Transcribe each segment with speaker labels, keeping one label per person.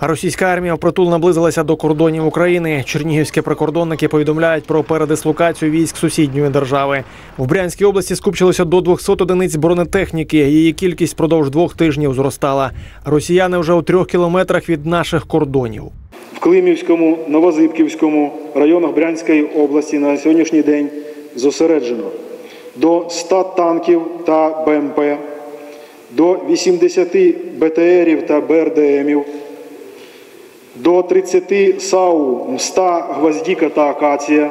Speaker 1: Російська армія впритул наблизилася до кордонів України. Чернігівські прикордонники повідомляють про передислокацію військ сусідньої держави. В Брянській області скупчилося до 200 одиниць бронетехніки. Її кількість впродовж двох тижнів зростала. Росіяни вже у трьох кілометрах від наших кордонів.
Speaker 2: В Климівському, Новозибківському районах Брянської області на сьогоднішній день зосереджено до 100 танків та БМП, до 80 БТРів та БРДМів, до 30 САУ МСТА, Гвоздіка та Акація,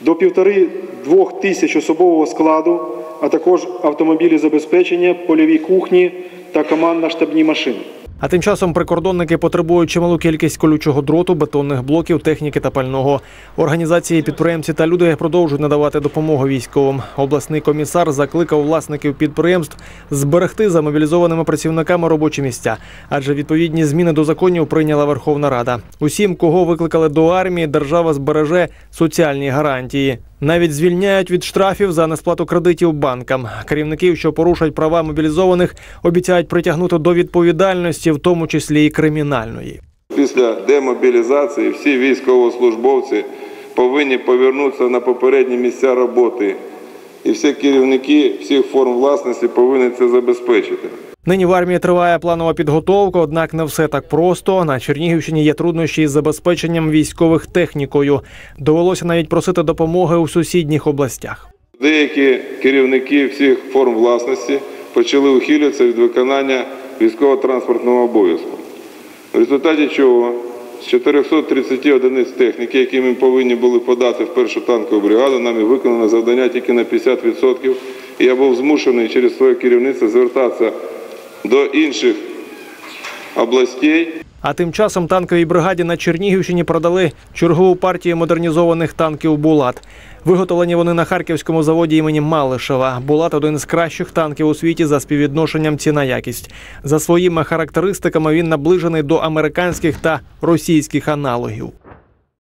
Speaker 2: до півтори-двох тисяч особового складу, а також автомобілі забезпечення, польові кухні та командно-штабні машини.
Speaker 1: А тим часом прикордонники потребують чималу кількість колючого дроту, бетонних блоків, техніки та пального. Організації, підприємці та люди продовжують надавати допомогу військовим. Обласний комісар закликав власників підприємств зберегти за мобілізованими працівниками робочі місця, адже відповідні зміни до законів прийняла Верховна Рада. Усім, кого викликали до армії, держава збереже соціальні гарантії. Навіть звільняють від штрафів за несплату кредитів банкам. Керівників, що порушують права мобілізованих, обіцяють притягнути до відповідальності, в тому числі і кримінальної.
Speaker 3: Після демобілізації всі військовослужбовці повинні повернутися на попередні місця роботи. І всі керівники всіх форм власності повинні це забезпечити.
Speaker 1: Нині в армії триває планова підготовка, однак не все так просто. На Чернігівщині є труднощі із забезпеченням військових технікою. Довелося навіть просити допомоги у сусідніх областях.
Speaker 3: Деякі керівники всіх форм власності почали ухилюватися від виконання військово-транспортного обов'язку. В результаті чого з 430 одиниць техніки, які ми повинні були подати в першу танкову бригаду, нами виконано завдання тільки на 50%. І я був змушений через своє керівництво звертатися до інших областей.
Speaker 1: А тим часом танковій бригаді на Чернігівщині продали чергову партію модернізованих танків Булат. Виготовлені вони на харківському заводі імені Малишева. Булат один з кращих танків у світі за співвідношенням ціна-якість. За своїми характеристиками він наближений до американських та російських аналогів.